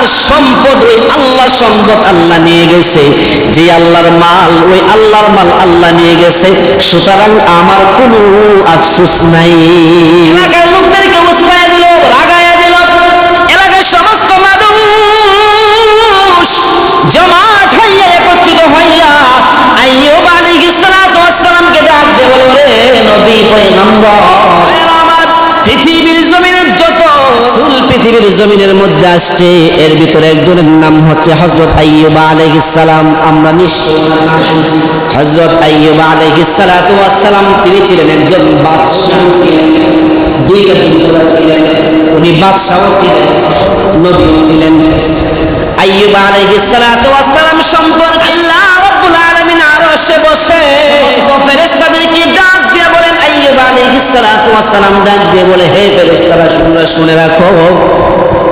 আল্লাহর সম্পদ ওই আল্লাহ সম্পদ আল্লাহ নিয়ে গেছে। যে আল্লাহর মাল, ওই আল্লাহর মাল আল্লাহ নিয়ে গেছে। সুতরাং আমার কোনো আফসোস নাই। এলাকার লোকদেরকে উস্কায় দিল রাগায়া দিল। এলাকার সমস্ত মানুষ জমাট হইয়া একত্রিত হইয়া আইয়ুব আলাইহিস সালাতু ওয়াস সালামকে ডাক দিয়ে বলল, রে নবী, পয়গম্বর আমার পৃথিবীর জমিনের যত রাসূল পৃথিবীর জমিনের মধ্যে আসছে, এর ভিতরে একজনের নাম হচ্ছে হযরত আইয়ুব আলাইহিস সালাম। আমরা শুনছি। হযরত আইয়ুব আলাইহিস সালাতু ওয়াস সালাম, তিনি ছিলেন একজন বাদশাহ ছিলেন। উনি বাদশাহ ছিলেন, নবী ছিলেন। আইয়ুব আলাইহিস সালাতু ওয়াস সম্পর্কে আল্লাহ বসে। ফেরেশতাদেরকে ডাক দিয়ে বলেন আইয়ুব আলাইহিস সালাতু ওয়াস সালাম ডাক দিয়ে বলে হে ফেরেশতারা শুনে শুনে রাখো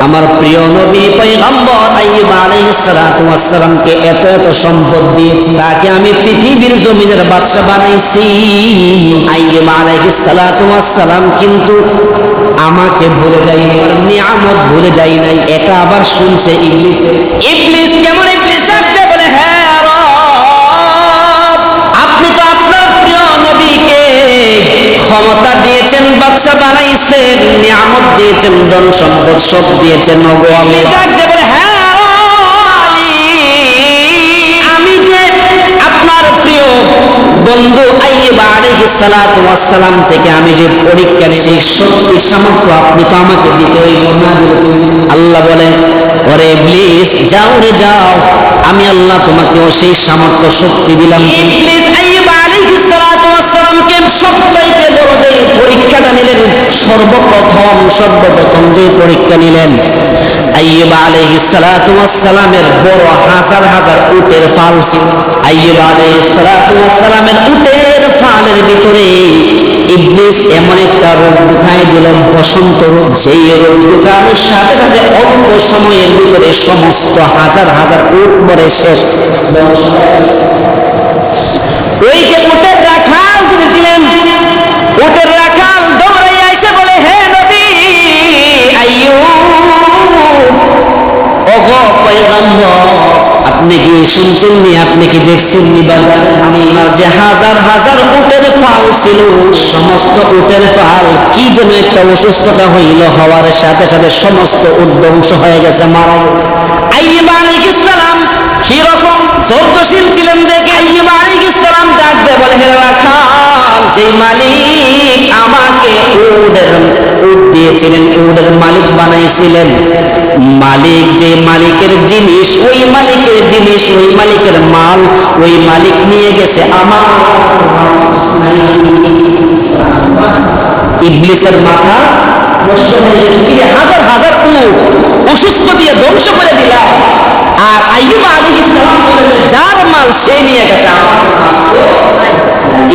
আমার প্রিয় নবী পয়গম্বর আইয়ুব আলাইহিস সালাতু ওয়াস সালামকে এত এত সম্পদ দিয়েছি তাকে আমি পৃথিবীর জমিনের বাদশা বানাইছি। আইয়ুব আলাইহিস সালাতু ওয়াস সালাম কিন্তু আমাকে ভুলে আর নিয়ামত ভুলে যাই নাই। এটা আবার শুনছে ইবলিস। ইবলিস কেমন ইবলিস? ক্ষমতা দিয়েছেন বাচ্চা বানাইছেন নিয়ামত দিয়েছেন, ধন সম্পদ সব দিয়েছেন হ্যাঁ আমি যে আপনার প্রিয় বন্ধু থেকে আমি যে পরীক্ষা সেই শক্তি, সামর্থ্য আপনি তো আমাকে দিতে আল্লাহ বলেন ওরে যাও রে, যাও। আমি আল্লাহ তোমাকে সেই সামর্থ্য, শক্তি দিলাম। ইবলিস আইয়ুব আলাইহিস সালামকে সবচাইতে বড় যে পরীক্ষাটা নিলেন, সর্বপ্রথম সর্বপ্রথম যে পরীক্ষা নিলেন সালামের বড় হাজার হাজার উটের ফাল ছিল সালামের উটের ফালের ভিতরে ইবলিস এমন একটা রোগ দিল, বসন্ত রোগ রোগ সাথে সাথে অল্প সময়ের ভিতরে সমস্ত হাজার হাজার উট মরে শেষ। ওই যে উটের উটের রাখাল দৌড়াইয়া এসে বলে, হে নবী, আইয়ুব, ওগো পয়গম্বর, আপনি কি শুনছেন নি আপনি কি দেখছেন নি বাজারে আপনার যে হাজার হাজার উটের ফাল ছিল? সমস্ত উটের ফাল কি যেন একটা অসুস্থতা হইল, হওয়ার সাথে সাথে সমস্ত উট ধ্বংস হয়ে গেছে, মারা আইয়ুব আলাইহিস সালাম কীরকম ধৈর্যশীল ছিলেন দেখে আইয়ুব আলাইহিস সালাম ডাক দিয়ে বলে, হে রাখাল যে মালিক আমাকে উডের দিয়েছিলেন উটের মালিক বানাইছিলেন। মালিক যে মালিকের জিনিস, ওই মালিকের জিনিস, ওই মালিকের মাল, ওই মালিক নিয়ে গেছে আমার ইবলিসের মাথা। হাজার হাজার উট অসুস্থ দিয়ে ধ্বংস করে দিলাম আর আইয়ুব আলাইহিস সালাম বলেন, যার মাল সে নিয়ে গেছে।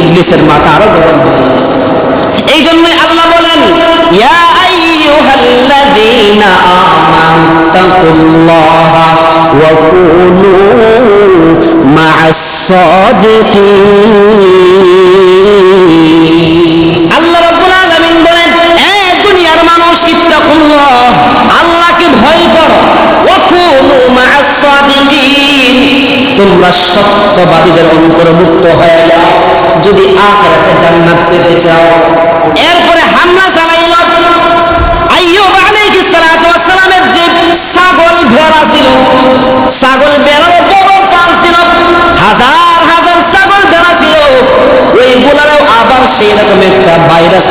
ইবলিসের মাথা আরও গরম এই জন্যই আল্লাহ বলেন, ইয়া আইয়ুহাল্লাযীনা আমানু তাকুল্লাহা ওয়া কুনু মা'আস তোমরা সত্যবাদীদের অন্তর্ভুক্ত হয়ে যাও, যদি আখেরাতে জান্নাত পেতে চাও। এরপরে হামলা চালাইল। আইয়ুব আলাইহিস সালাতু ওয়াস সালামের যে ছাগল ভেড়া ছিল, ছাগল ভেড়ার বড় কান ছিল, হাজার আবার সেই রকম একটা ভাইরাস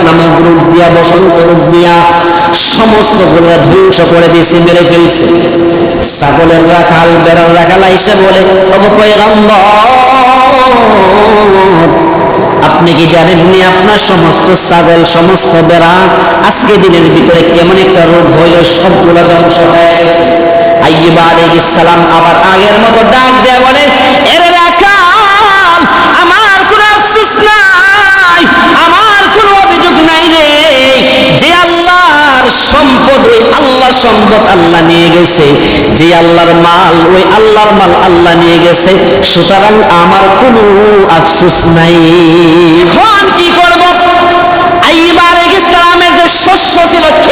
দিয়া বসন্ত দিয়া সমস্তগুলা ধ্বংস করে দিয়েছে, মেরে ফেলছে। রাখাল বেড়ার রাখাল আইসে বলে আপনি কি জানেননি আপনার সমস্ত ছাগল, সমস্ত বেড়া আজকে দিনের ভিতরে কেমন একটা রোগ হইল, সবগুলো ধ্বংস হয়ে গেছে? আইয়ুব আলাইহিস সালাম আবার আগের মতো ডাক দেয়া বলে, এর কোনো নাই রে। যে আল্লাহর সম্পদ, ওই সম্পদ আল্লাহ নিয়ে গেছে। যে আল্লাহর মাল, ওই আল্লাহর মাল আল্লাহ নিয়ে গেছে। সুতরাং আমার কোনো আফসোস নাই। এখন কি করব? আইয়ুব ইসলামের সালামের যে শস্য ছিল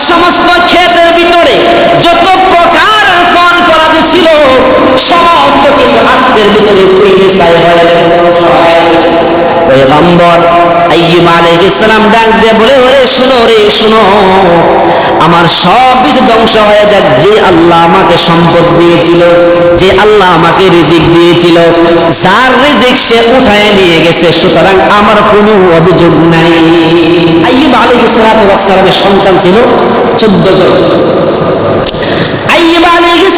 সমস্ত ক্ষেতের ভিতরে যত প্রকার ফল ছিল। সমস্ত কিছু আজকের ভিতরে ফুলে সাই হয়ে গেছে পয়গম্বর আইয়ুব আলাইহিস ডাক দিয়ে বলে, ওরে শুনো রে শুনো। আমার সব কিছু ধ্বংস হয়ে যাক, যে আল্লাহ আমাকে সম্পদ দিয়েছিল, যে আল্লাহ আমাকে রিজিক দিয়েছিল। যার রিজিক সে উঠায় নিয়ে গেছে, সুতরাং আমার কোনো অভিযোগ নাই। আইয়ুব আলাইহিস সালামের সন্তান ছিল চোদ্দ জন। আইয়ুব আলাইহিস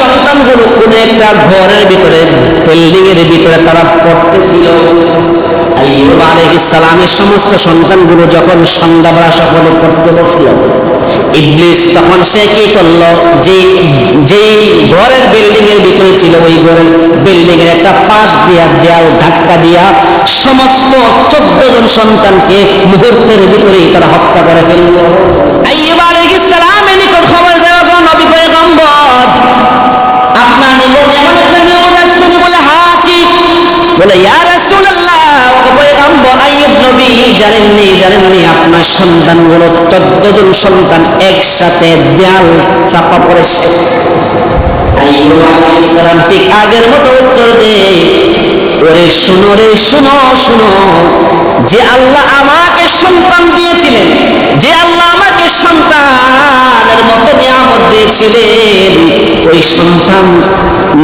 সন্তানগুলো কোন একটা ঘরের ভিতরে বিল্ডিং এর ভিতরে তারা পড়তেছিল। সমস্ত যখন পড়তে ইবলিস তখন সে কি যে যে ঘরের বিল্ডিং এর ভিতরে ছিল, ওই ঘরের বিল্ডিং এর একটা পাশ দিয়া, দেয়াল ধাক্কা দিয়া সমস্ত চোদ্দ জন সন্তানকে মুহূর্তের ভিতরেই তারা হত্যা করে ফেলল সালামের নিকট খবর দেওয়া গো নবী পয়গম্বর আপনার নিকট এমন একটা নিয়ম আসছে বলে ইয়া রাসূলুল্লাহ ও পয়গম্বর আইয়ুব নবী জানেননি জানেননি, আপনার জন সন্তান একসাথে দেয়াল চাপা পড়েছে। আইয়ুব আলাইহিস সালাম ঠিক আগের মতো উত্তর দেয়। ওরে শুনো রে, শুনো শুনো। যে আল্লাহ আমাকে সন্তান দিয়েছিলেন, যে আল্লাহ আমাকে সন্তানের মতো নিয়ামত দিয়েছিলেন, ওই সন্তান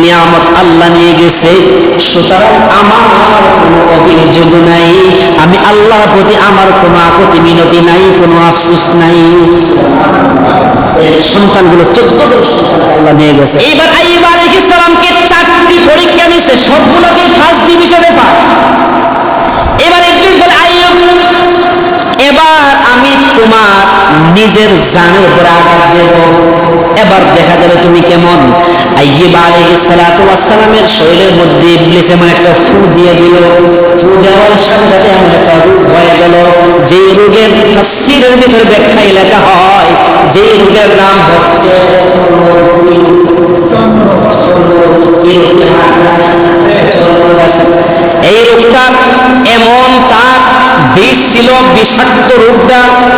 নিয়ামত আল্লাহ নিয়ে গেছে। সুতরাং আমার কোনো অভিযোগ নাই, আমি আল্লাহর প্রতি আমার কোনো আপত্তি, মিনতি নাই, কোনো আফসোস নাই। সন্তানগুলো চোদ্দ সন্তান আল্লাহ নিয়ে গেছে। এইবার আইব আলাইহিস সালামকে চারটি পরীক্ষা নিচ্ছে সবগুলোতে ফার্স্ট ডিভিশনে ফার্স্ট এবার ইবলিস বলে আইয়ুব এবার তোমার নিজের জানের উপরে আঘাত দেব। এবার দেখা যাবে তুমি কেমন। আইয়ুব সালামের শরীরের মধ্যে ইবলিস এমন একটা ফু দিয়ে দিল। ফু দেওয়ার সাথে সাথে এমন একটা রোগ হয়ে গেল। যে রোগের তাফসীরের ভিতরে ব্যাখ্যায় লেখা হয় যে রোগের নাম হচ্ছে এই রোগটা এমন তার বিষ ছিল, বিষাক্ত রোগটা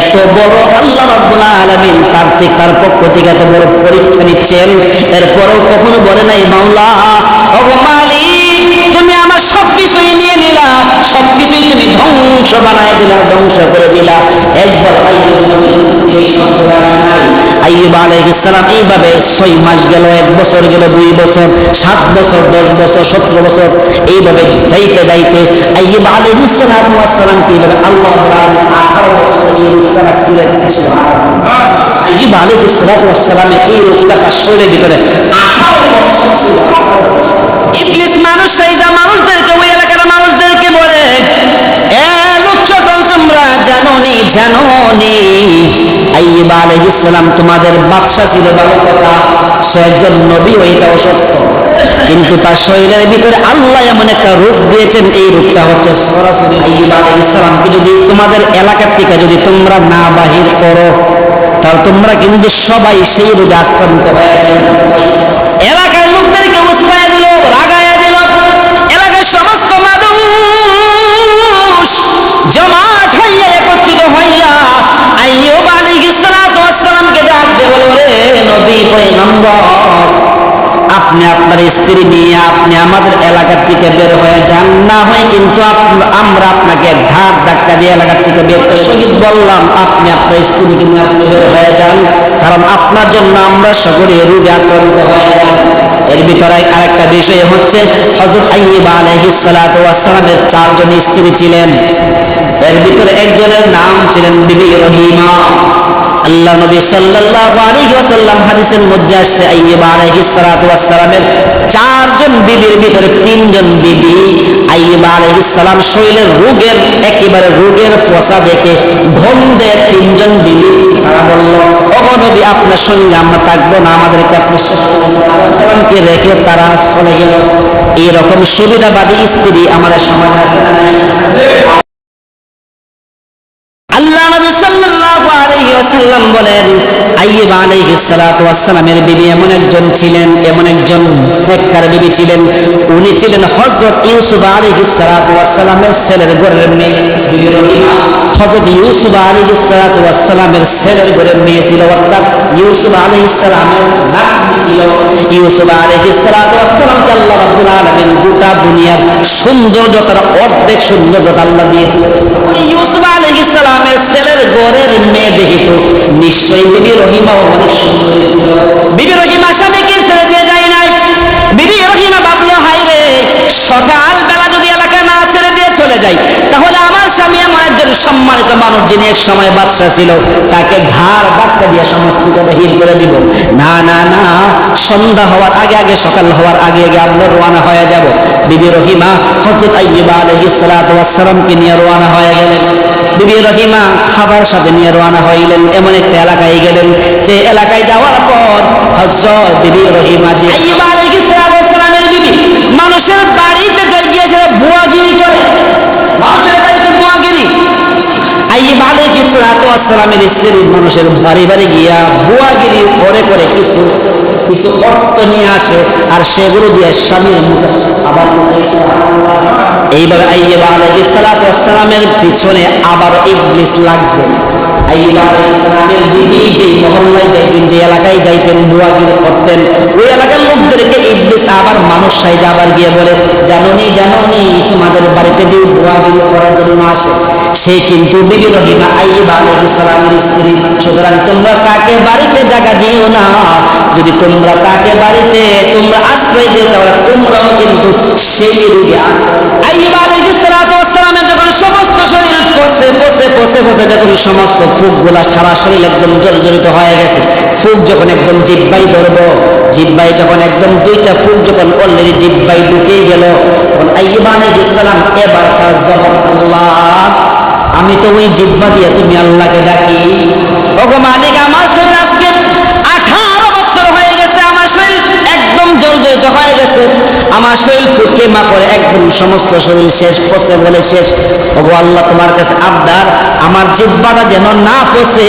এত বড় আল্লাহ রাব্বুল আলামিন তার থেকে তার পক্ষ থেকে এত বড় পরীক্ষা নিচ্ছেন। এরপরেও কখনো বলে নাই, মাওলা ধ্বংস বানায় দিলা ধ্বংস করে দিলা একবার আইয়ুব নবীর এই শব্দ আসে নাই আইয়ুব আলাইহিস সালাম এইভাবে ছয় মাস গেল, এক বছর গেল, দুই বছর, সাত বছর, দশ বছর, সতেরো বছর, এইভাবে যাইতে যাইতে আইয়ুব আলাইহিস সালাম কি এইভাবে আল্লাহ আঠারো বছর এই রোগটা তার শরীরের ভিতরে আঠারো মানুষ হয়ে যা মানুষদেরকে, ওই এলাকার মানুষদেরকে বলে। জানোনি জানোনি। আইয়ুব আলাইহিস সালাম, তোমাদের বাদশা ছিল ভালো কথা সে একজন নবী এটাও সত্য। কিন্তু তার শরীরের ভিতরে আল্লাহ এমন একটা রূপ দিয়েছেন, এই রূপটা হচ্ছে সরাসরি আইয়ুব আলাইহিস সালামকে যদি তোমাদের এলাকার থেকে যদি তোমরা না বাহির করো, তাহলে তোমরা কিন্তু সবাই সেই রোগে আক্রান্ত হয়ে এলাকার লোকদেরকে উস্কায় দিল, রাগায় দিল। এলাকার সমস্ত মানুষ হইয়া আইয়ুব আলাইহিস সালাতু সালামকে ডাক দিয়ে ওরে নবী, পয়গম্বর, আপনি আপনার স্ত্রী নিয়ে আপনি আমাদের এলাকার থেকে বের হয়ে যান। না হয় কিন্তু আমরা আপনাকে ঢাক ধাক্কা দিয়ে এলাকার থেকে বের করে শহীদ বললাম, আপনি আপনার স্ত্রীকে নিয়ে আপনি বের হয়ে যান, কারণ আপনার জন্য আমরা সকলে রোগে আক্রান্ত হয়ে যান এর ভিতরে আরেকটা বিষয় হচ্ছে, হযরত আইয়ুব আলাইহিস সালাতু ওয়াস সালামের চারজন স্ত্রী ছিলেন। এর ভিতরে একজনের নাম ছিলেন বিবি রহিমা। আল্লাহ নবী সাল্লাল্লাহু আলাইহি ওয়াসাল্লাম হাদিসের মধ্যে আসছে, আইয়ুব আলাইহিস সালাতু ওয়াস সালামের চারজন বিবির ভিতরে তিনজন বিবি। সালাম শরীরের রোগের, একেবারে রোগের ফসা দেখে ভন্দে তিনজন বিবি। তারা বলল, ওগো নবী, আপনার সঙ্গে আমরা থাকব না, আমাদেরকে আপনি সালামকে রেখে তারা চলে গেল। এইরকম সুবিধাবাদী স্ত্রী আমাদের সমাজে আছে না নাই? আল্লাহ নবী সাল্লাল্লাহু আলাইহি ওয়াসাল্লাম বলেন আইয়ুব আলাইহিস সালাতু ওয়াসসালামের বিবি এমন একজন ছিলেন, এমন একজন নেককার বিবি ছিলেন। উনি ছিলেন হযরত ইউসুফ আলাইহিস সালাতু ওয়াসসালামের ছেলের ঘরের মেয়ে। হযরত ইউসুফ আলাইহিস সালাতু ওয়াসসালামের ছেলের ঘরের মেয়ে ছিল, অর্থাৎ ইউসুফ আলাইহিস সালামের নাতনি ছিল। ইউসুফ আলাইহিস সালাতু ওয়াসসালামকে আল্লাহ রাব্বুল আলামিন গোটা দুনিয়ার সৌন্দর্যতার অর্ধেক সৌন্দর্যতা আল্লাহ দিয়েছিলেন। ইউসুফ আলাইহিস সালামের ছেলের ঘরের মেয়ে যেহেতু, নিশ্চয়ই বিবি রহিমাও অনেক সুন্দর ছিল বিবি রহিমা স্বামীকে ছেড়ে দিয়ে যায় নাই। বিবি রহিমা ভাবলো হাই রে সকাল বেলা যদি এলাকা না ছেড়ে দিয়ে চলে যাই তাহলে স্বামী একজন সম্মানিত মানুষ, যিনি এক সময় ছিল, তাকে ঘাড় দিয়ে সমস্ত করে দিব। না না না, সন্ধ্যা হওয়ার আগে আগে, সকাল হওয়ার আগে আগে আমরা রওনা হয়ে যাব। বিবি রহিমা সালামকে নিয়ে রওনা হয়ে গেলেন। বিবি রহিমা খাবার সাথে নিয়ে হইলেন। এমন একটা এলাকায় গেলেন, যে এলাকায় যাওয়ার পর হযরত বিবি রহিমা যে মানুষের বাড়িতে বুয়াগিরি করে মানুষের বাড়িতে বুয়াগিরি আইয়ুব আলাইহিস সালাতু ওয়াস স্ত্রী মানুষের বাড়ি বাড়ি গিয়া বুয়াগিরি করে করে কিছু কিছু অর্থ নিয়ে আসে আর সেগুলো দিয়ে স্বামীর মুখে আবার এইভাবে ওয়াস পিছনে আবার ইবলিস লাগছে। বিবি যে এলাকায় যাইতেন করতেন, ওই আবার মানুষ আবার গিয়ে বলে, জানোনি তোমাদের বাড়িতে যে বুয়াগিরি করার জন্য আসে। সে কিন্তু স্ত্রী। সুতরাং তোমরা তাকে বাড়িতে জায়গা দিও না। যদি তোমরা তাকে বাড়িতে তোমরা আশ্রয় দিও তাহলে তোমরাও কিন্তু সেই যখন সমস্ত শরীর পচে যখন সমস্ত ফুকগুলা সারা শরীর একদম জর্জরিত হয়ে গেছে, ফুক যখন একদম জিব্বাই ধরবো জিব্বাই যখন একদম দুইটা ফুক যখন অলরেডি জিব্বাই ঢুকে গেল, তখন আইয়ুব আলাইহিস সালাম এবার কাজ যখন আল্লাহ আমি তো ওই জিব্বা দিয়ে তুমি আল্লাহকে ডাকি। ওগো মালিক আমার শরীর ফুটকে মা করে একদম সমস্ত শরীর শেষ, পচে বলে শেষ। ওগো আল্লাহ, তোমার কাছে আবদার, আমার জিব্বাটা যেন না পচে।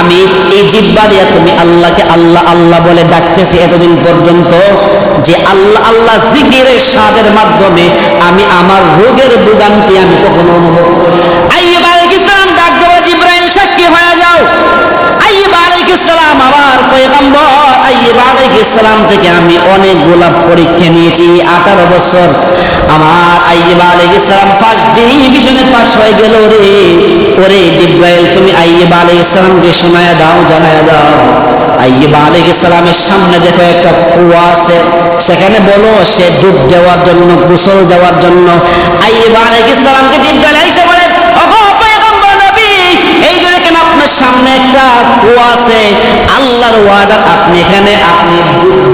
আমি এই জিব্বা দিয়ে তুমি আল্লাহকে আল্লাহ আল্লাহ বলে ডাকতেছি এতদিন পর্যন্ত যে আল্লাহ আল্লাহ জিকিরের স্বাদের মাধ্যমে আমি আমার রোগের ভোগান্তি আমি কখনো অনুভব করি না। আইয়ুব আলাইহিস সালাম ডাক দেওয়া জিব্রাইল সাক্ষী হয়ে যাও আইয়ুব আলাইহিস সালাম আমার পয়গম্বর থেকে আমি অনেক গোলাপ পরীক্ষা নিয়েছি, আঠারো বছর। আমার ফার্স্ট ডিভিশনে পাস হয়ে গেল রে। ওরে জিব্রাইল, তুমি শোনায়া দাও, জানায়া দাও। সামনে দেখো একটা কুয়া আছে। সেখানে বলো, সে ডুব দেওয়ার জন্য, গোসল দেওয়ার জন্য। আইয়ুব আলাইহিস সালামকে জিব্রাইল আপনার সামনে একটা কুয়া আছে, আল্লাহর ওয়ার্ডার আপনি এখানে, আপনি ডুব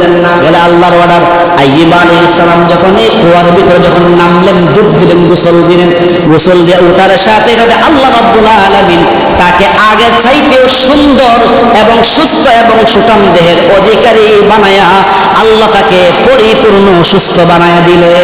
দেন না বলে আল্লাহর ওয়ার্ডার আইয়ুব আলাইহিস সালাম যখন এই কুয়ার ভিতরে যখন নামলেন ডুব দিলেন গোসল দিলেন গোসল দিয়ে ওঠার সাথে সাথে আল্লাহ রাব্বুল আলামিন তাকে আগে চাইতেও সুন্দর এবং সুস্থ এবং সুঠাম দেহের অধিকারী বানায়া আল্লাহ তাকে পরিপূর্ণ সুস্থ বানায়া দিলেন।